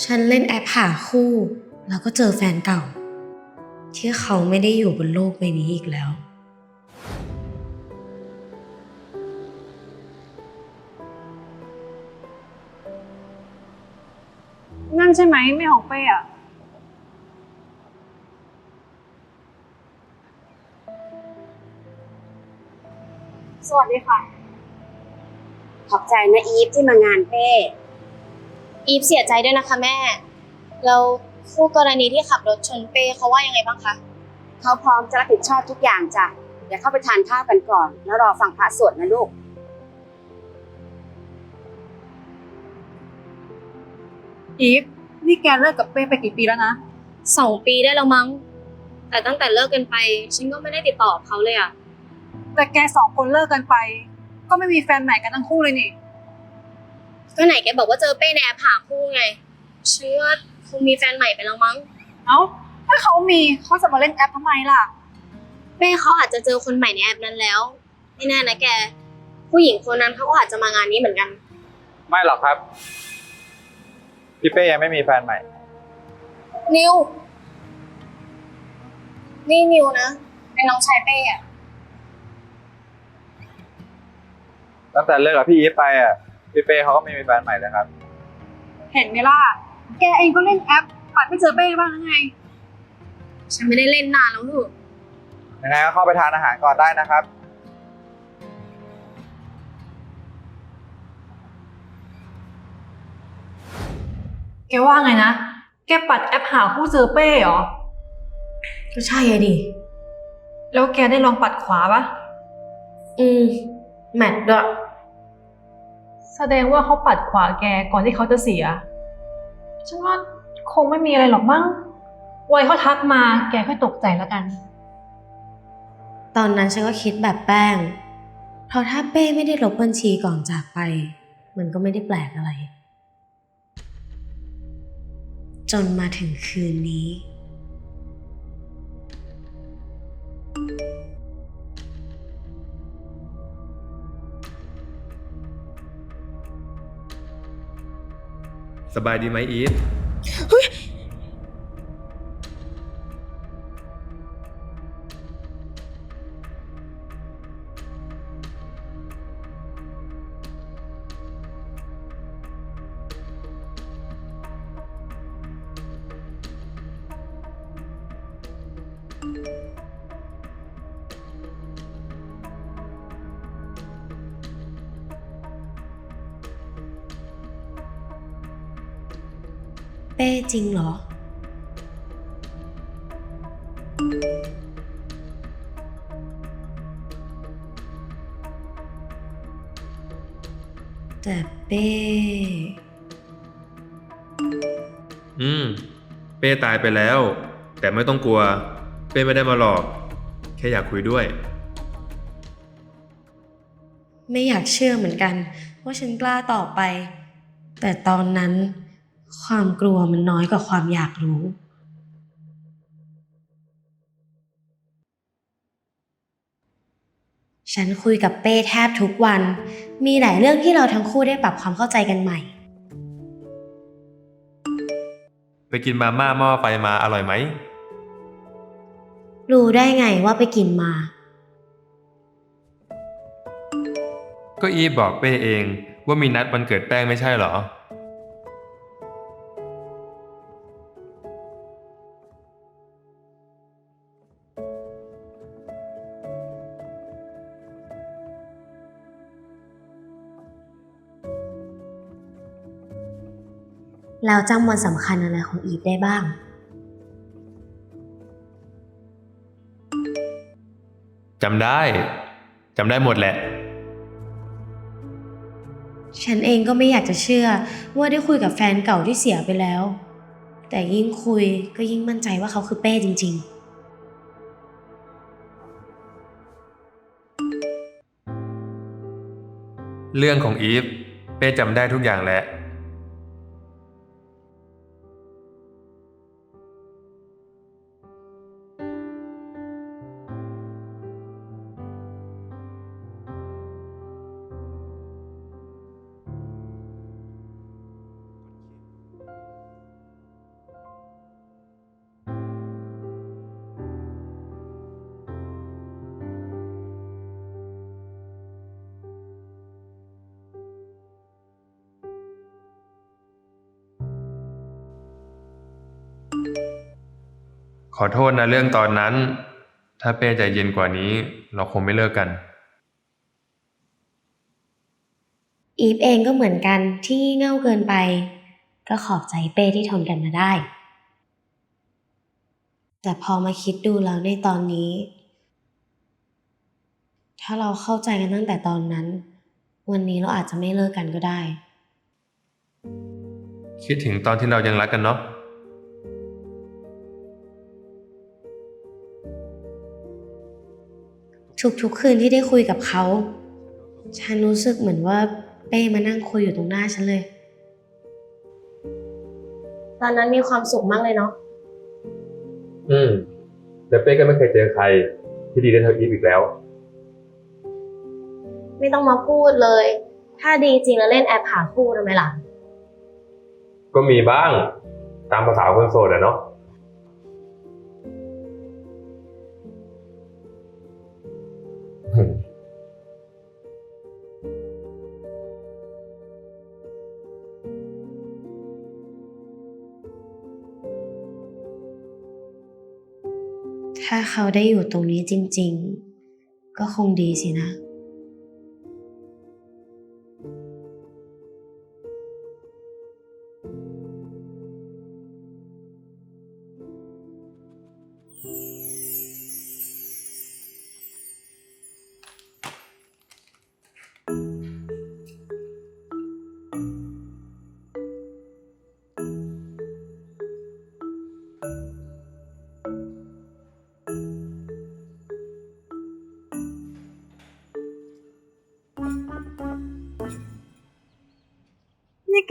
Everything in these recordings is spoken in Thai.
ฉันเล่นแอปหาคู่ แล้วก็เจอแฟนเก่า ที่เขาไม่ได้อยู่บนโลกใบนี้อีกแล้ว นั่นใช่ไหมแม่ของเป้อะสวัสดีค่ะ ขอบใจนะอีฟที่มางานเป้ อีฟเสียใจด้วยนะคะแม่ แล้วคู่กรณีที่ขับรถชนเป้เขาว่ายังไงบ้างคะ เขาพร้อมจะรับผิดชอบทุกอย่างจ้ะเดี๋ยวเข้าไปทานข้าวกันก่อน แล้วรอฟังพระสวดนะลูก อีฟนี่แกเลิกกับเป้ไปกี่ปีแล้วนะ สองปีได้แล้วมั้ง แต่ตั้งแต่เลิกกันไป ฉันก็ไม่ได้ติดต่อกับเขาเลยอะแต่แกสองคนเลิกกันไป ก็ไม่มีแฟนใหม่กันทั้งคู่เลยนี่ ก็ไหนแกบอกว่าเจอเป้ในแอปหาคู่ไงฉันว่าคงมีแฟนใหม่ไปแล้วมั้ง เอ้า ถ้าเขามีเขาจะมาเล่นแอปทำไมล่ะ เป้เขาอาจจะเจอคนใหม่ในแอปนั้นแล้ว ไม่แน่นะแก ผู้หญิงคนนั้นเขาก็อาจจะมางานนี้เหมือนกัน ไม่หรอกครับ พี่เป้ยังไม่มีแฟนใหม่ นิว นี่นิวนะ เป็นน้องชายเป้อะตั้งแต่เลิกกับพี่อีฟไปอะ พี่เป้เขาก็ไม่มีแฟนใหม่เลยครับ เห็นไหมล่ะ แกเองก็เล่นแอป ปัดไม่เจอเป้บ้างหรือไง ฉันไม่ได้เล่นนานแล้วลูก ยังไงก็เข้าไปทานอาหารก่อนได้นะครับ แกว่าไงนะ แกปัดแอปหาคู่เจอเป้เหรอ ก็ใช่อะดิ แล้วแกได้ลองปัดขวาปะอืม แมทด้วย แสดงว่าเขาปัดขวาแกก่อนที่เขาจะเสีย ฉันว่าคงไม่มีอะไรหรอกมั้งไวยเขาทักมา แกค่อยตกใจแล้วกัน ตอนนั้นฉันก็คิดแบบแป้ง เพราะถ้าเป้ไม่ได้ลบบัญชีก่อนจากไป มันก็ไม่ได้แปลกอะไร จนมาถึงคืนนี้ สบายดีไหมอีทเป้จริงเหรอ แต่เป้ อืม เป้ตายไปแล้ว แต่ไม่ต้องกลัว เป้ไม่ได้มาหลอก แค่อยากคุยด้วย ไม่อยากเชื่อเหมือนกัน ว่าฉันกล้าต่อไป แต่ตอนนั้น ความกลัวมันน้อยกว่าความอยากรู้ ฉันคุยกับเป้แทบทุกวัน มีหลายเรื่องที่เราทั้งคู่ได้ปรับความเข้าใจกันใหม่ ไปกินมาม่าหม้อไฟมาอร่อยไหม รู้ได้ไงว่าไปกินมา ก็อีฟบอกเป้เองว่ามีนัดวันเกิดแป้งไม่ใช่เหรอ แล้วจำวันสำคัญอะไรของอีฟได้บ้าง จำได้จำได้หมดแหละ ฉันเองก็ไม่อยากจะเชื่อว่าได้คุยกับแฟนเก่าที่เสียไปแล้ว แต่ยิ่งคุยก็ยิ่งมั่นใจว่าเขาคือเป้จริง เรื่องของอีฟเป้จำได้ทุกอย่างแหละ ขอโทษนะเรื่องตอนนั้น ถ้าเป้ใจเย็นกว่านี้ เราคงไม่เลิกกัน อีฟเองก็เหมือนกันที่งี่เง่าเกินไป ก็ขอบใจเป้ที่ทนกันมาได้ แต่พอมาคิดดูแล้วในตอนนี้ ถ้าเราเข้าใจกันตั้งแต่ตอนนั้น วันนี้เราอาจจะไม่เลิกกันก็ได้ คิดถึงตอนที่เรายังรักกันเนาะ ทุกๆคืนที่ได้คุยกับเขา ฉันรู้สึกเหมือนว่าเป้มานั่งคุยอยู่ตรงหน้าฉันเลย ตอนนั้นมีความสุขมากเลยเนาะ อืมแต่เป้ก็ไม่เคยเจอใคร ที่ดีได้เท่าอีฟอีกแล้ว ไม่ต้องมาพูดเลย ถ้าดีจริงแล้วเล่นแอปหาคู่ทำไมล่ะ ก็มีบ้าง ตามภาษาคนโสดอะเนาะ เขาได้อยู่ตรงนี้จริง ๆ ก็คงดีสินะ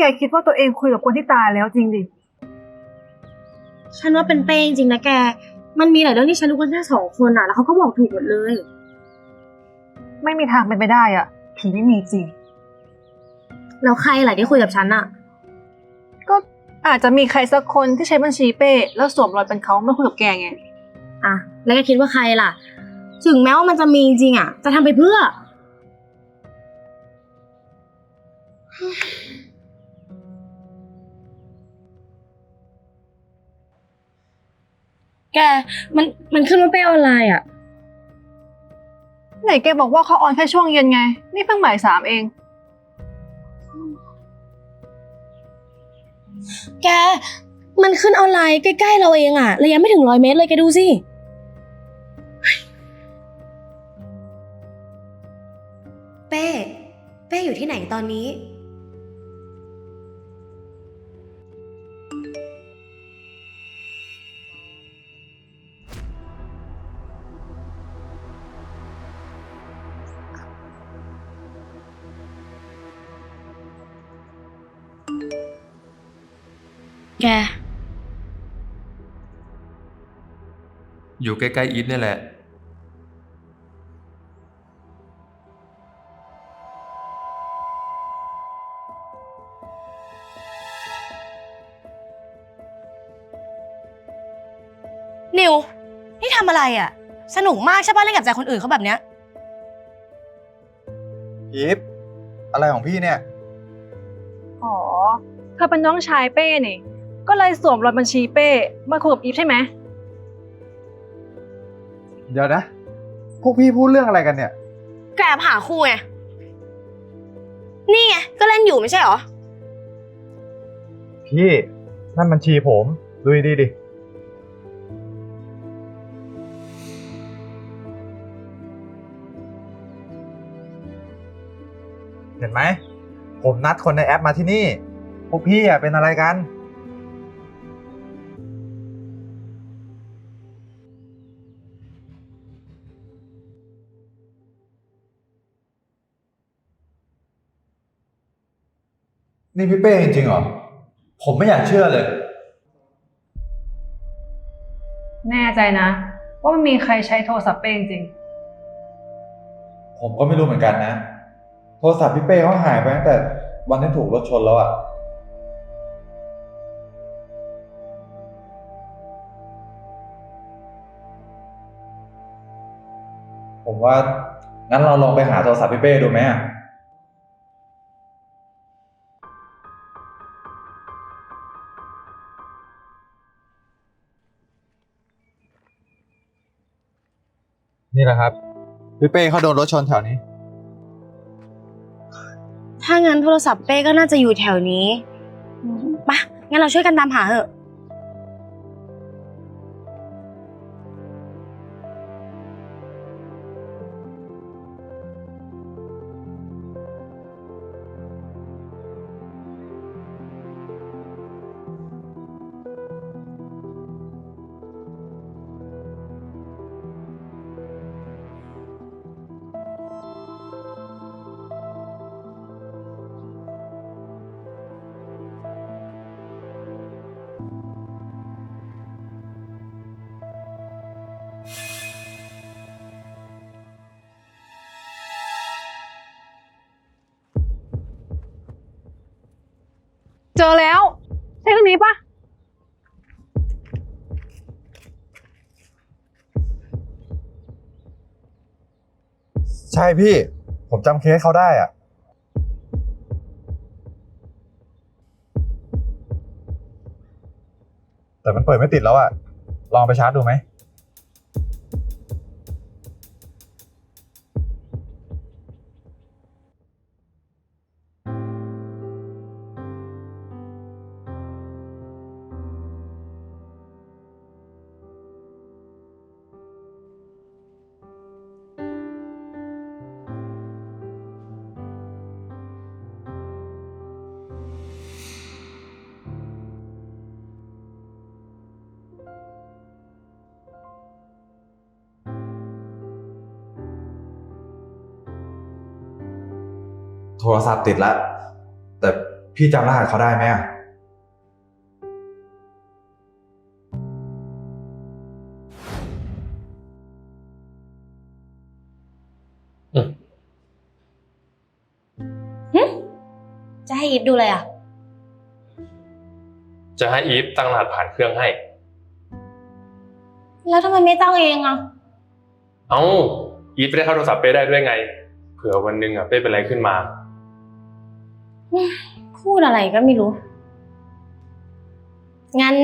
แกคิดว่าตัวเองคุยกับคนที่ตายแล้วจริงดิ ฉันว่าเป็นเป้จริงๆนะแก มันมีหลายเรื่องที่ฉันรู้กันแค่สองคนอะ แล้วเขาก็บอกถูกหมดเลย ไม่มีทางเป็นไปได้อะ ผีไม่มีจริง แล้วใครล่ะที่คุยกับฉันอะ ก็อาจจะมีใครสักคนที่ใช้บัญชีเป้ แล้วสวมรอยเป็นเขาไม่คุยกับแกไง อะ แล้วแกคิดว่าใครล่ะ ถึงแม้ว่ามันจะมีจริงอะ จะทำไปเพื่อ แก มัน มันขึ้นว่าเป้ออนไลน์อะ ไหนแกบอกว่าเขาออนแค่ช่วงเย็นไง นี่เพิ่งบ่ายสามเอง แก มันขึ้นออนไลน์ใกล้ ๆ เราเองอะ ระยะไม่ถึงร้อยเมตรเลยแกดูสิ เป้ เป้อยู่ที่ไหนตอนนี้ อยู่ใกล้ๆอีฟนี่แหละ นิว นี่ทำอะไรอะ่ะ สนุกมากใช่ป่ะเล่นกับใจคนอื่นเขาแบบเนี้ย อีฟอะไรของพี่เนี่ย อ๋อ เธอเป็นน้องชายเป้นี่ ก็เลยสวมรอยบัญชีเป้ มาคุยกับอีฟใช่ไหม เดี๋ยวนะ พวกพี่พูดเรื่องอะไรกันเนี่ย แกหาคู่ไง นี่ไง ก็เล่นอยู่ไม่ใช่เหรอ พี่นั่นบัญชีผมดูดีดิ เห็นไหม ผมนัดคนในแอปมาที่นี่ พวกพี่อะเป็นอะไรกัน นี่พี่เป้จริงๆเหรอ ผมไม่อยากเชื่อเลย แน่ใจนะ ว่าไม่มีใครใช้โทรศัพท์เป้จริง ผมก็ไม่รู้เหมือนกันนะ โทรศัพท์พี่เป้เขาหายไปตั้งแต่วันที่ถูกรถชนแล้วอะผมว่างั้นเราลองไปหาโทรศัพท์พี่เป้ดูไหมอะ นี่แหละครับพี่เป้เขาโดนรถชนแถวนี้ ถ้างั้นโทรศัพท์เป้ก็น่าจะอยู่แถวนี้ปะงั้นเราช่วยกันตามหาเถอะ นี้ปะใช่พี่ ผมจำเคสเขาได้อะแต่มันเปิดไม่ติดแล้วอะลองไปชาร์จดูไหม โทรศัพท์ติดแล้วแต่พี่จำรหัสเขาได้ไหมอะจะให้อีฟดูเลยอะ จะให้อีฟตั้งรหัสผ่านเครื่องให้ แล้วทำไมไม่ตั้งเองอะ เอ้า อีฟไม่ได้เข้าโทรศัพท์เป้ได้ด้วยไง เผื่อวันหนึ่งอะเป้เป็นอะไรขึ้นมา พูดอะไรก็ไม่รู้ งั้น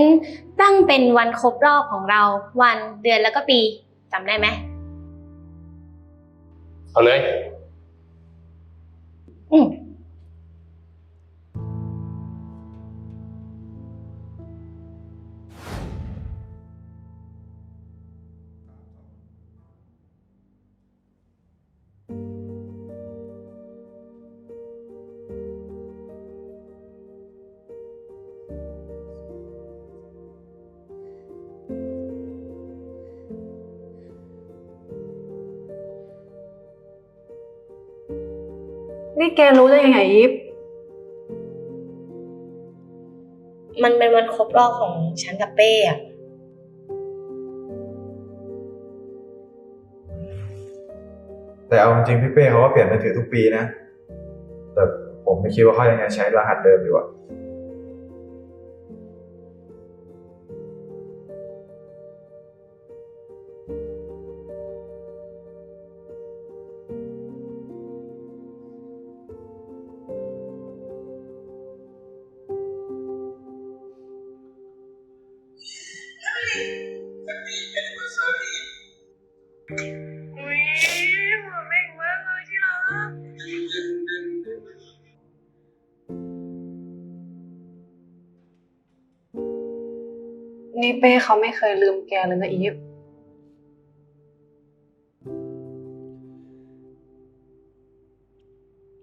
ตั้งเป็นวันครบรอบของเราวันเดือนแล้วก็ปีจำได้ไหม เอาเลย อืม นี่แกรู้ได้ยังไงอีฟมันเป็นวันครบรอบของฉันกับเป้อะแต่เอาจริงๆพี่เป้เขาก็เปลี่ยนมือถือทุกปีนะ แต่ผมไม่คิดว่าเขายังจะใช้รหัสเดิมอยู่อะ นี่เป้เขาไม่เคยลืมแกเลยนะอีฟ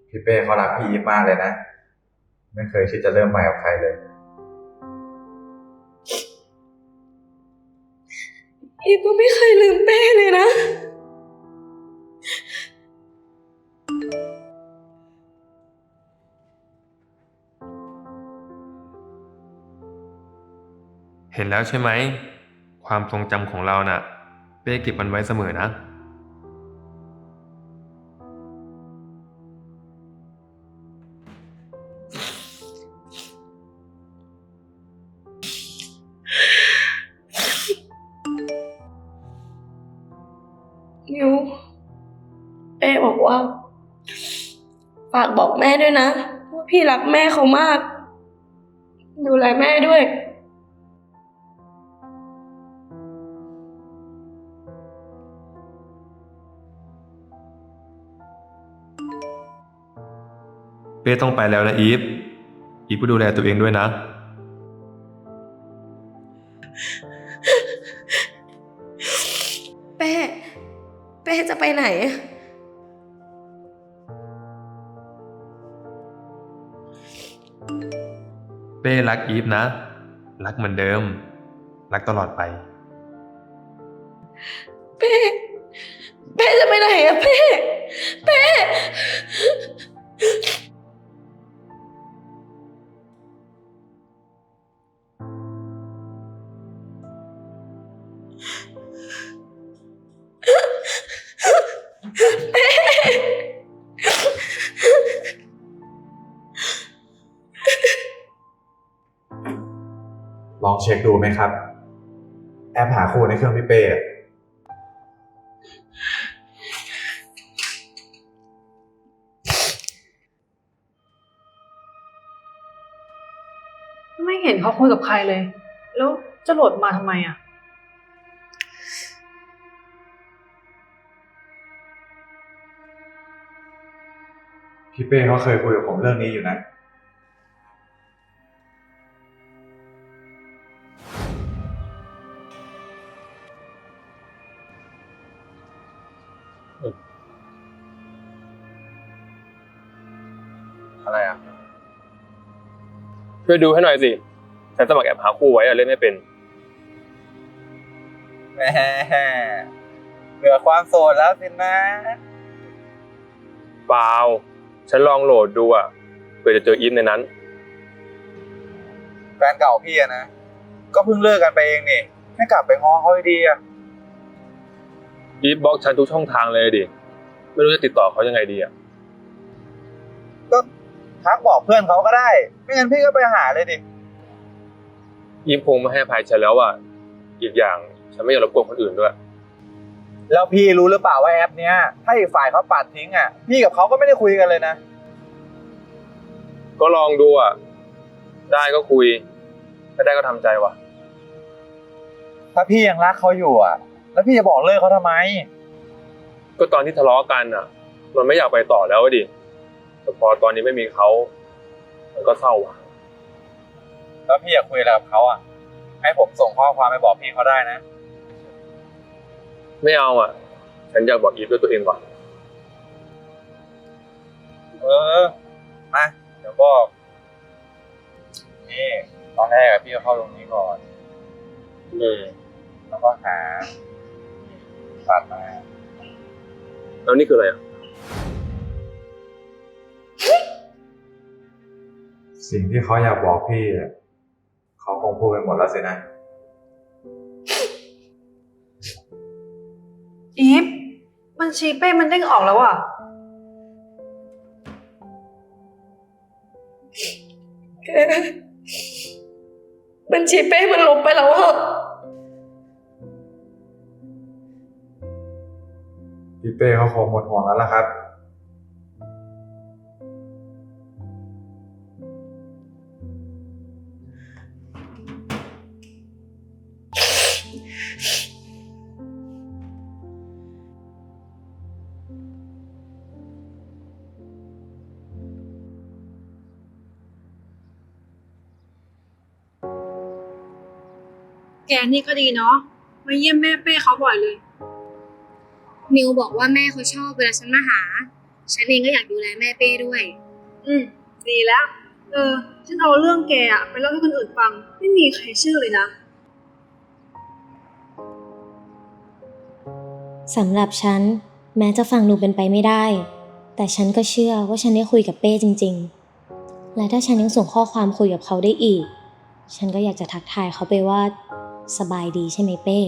พี่เป้เขารักพี่อีฟมากเลยนะ ไม่เคยคิดจะเริ่มใหม่กับใครเลย อีฟก็ไม่เคยลืมเป้เลยนะ เห็นแล้วใช่ไหม ความทรงจำของเราน่ะ เป้เก็บมันไว้เสมอนะ นิวเป้บอกว่า ฝากบอกแม่ด้วยนะว่าพี่รักแม่เขามาก ดูแลแม่ด้วย ป้ต้องไปแล้วนะอีฟ อีฟก็ดูแลตัวเองด้วยนะ เป้ เป้จะไปไหน เป้รักอีฟนะ รักเหมือนเดิม รักตลอดไป เป้ เป้จะไปไหนอะเป้ เป้ ลองเช็คดูไหมครับ แอปหาคู่ในเครื่องพี่เป้อะไม่เห็นเขาคุยกับใครเลย แล้วจะโหลดมาทำไมอะ พี่เป้เขาเคยคุยกับผมเรื่องนี้อยู่นะ อะไรอะ ช่วยดูให้หน่อยสิ ฉันสมัครแอปหาคู่ไว้อะเล่นไม่เป็น แหมเหลือความโสดแล้วสินะ เปล่า ฉันลองโหลดดูอะเผื่อจะเจออีฟในนั้น แฟนเก่าพี่อะนะ ก็เพิ่งเลิกกันไปเองนี่ไม่กลับไปง้อเขาดีๆอะอีฟบล็อกฉันทุกช่องทางเลยดิ ไม่รู้จะติดต่อเขายังไงดีอะก็ทักบอกเพื่อนเขาก็ได้ ไม่งั้นพี่ก็ไปหาเลยดิ อีฟคงไม่ให้อภัยฉันแล้วอะอีกอย่างฉันไม่อยากรบกวนคนอื่นด้วย แล้วพี่รู้หรือเปล่าว่าแอปเนี้ยถ้าอีกฝ่ายเขาปัดทิ้งอะ พี่กับเขาก็ไม่ได้คุยกันเลยนะ ก็ลองดูอะได้ก็คุย ไม่ได้ก็ทำใจว่ะ ถ้าพี่ยังรักเขาอยู่อะ แล้วพี่จะบอกเลิกเขาทำไม ก็ตอนที่ทะเลาะกันอะมันไม่อยากไปต่อแล้วอะดิแต่พอตอนนี้ไม่มีเขา มันก็เศร้าอะแล้วพี่อยากคุยอะไรกับเขาอะ ให้ผมส่งข้อความไปบอกพี่เขาได้นะ ไม่เอาอะฉันอยากบอกอีฟด้วยตัวเองก่อนเออ มา เดี๋ยวบอก นี่ตอนแรกอะพี่ก็เข้าตรงนี้ก่อน อืมแล้วก็หาปัดมา แล้วนี่คืออะไรอะสิ่งที่เขาอยากบอกพี่อะเขาคงพูดไปหมดแล้วสินะ อีฟบัญชีเป้มันเด้งออกแล้วอะ แกบัญชีเป้มันลบไปแล้วอะพี่เป้เขาคงหมดห่วงแล้วล่ะครับ แกนี่ก็ดีเนาะมาเยี่ยมแม่เป้เขาบ่อยเลยนิวบอกว่าแม่เขาชอบเวลาฉันมาหา ฉันเองก็อยากดูแลแม่เป้ด้วย อืมดีแล้ว เออ ฉันเอาเรื่องแกอะไปเล่าให้คนอื่นฟัง ไม่มีใครเชื่อเลยนะ สำหรับฉัน แม้จะฟังดูเป็นไปไม่ได้ แต่ฉันก็เชื่อว่าฉันได้คุยกับเป้จริง ๆ และถ้าฉันยังส่งข้อความคุยกับเขาได้อีก ฉันก็อยากจะทักทายเขาไปว่า สบายดีใช่ไหมเป้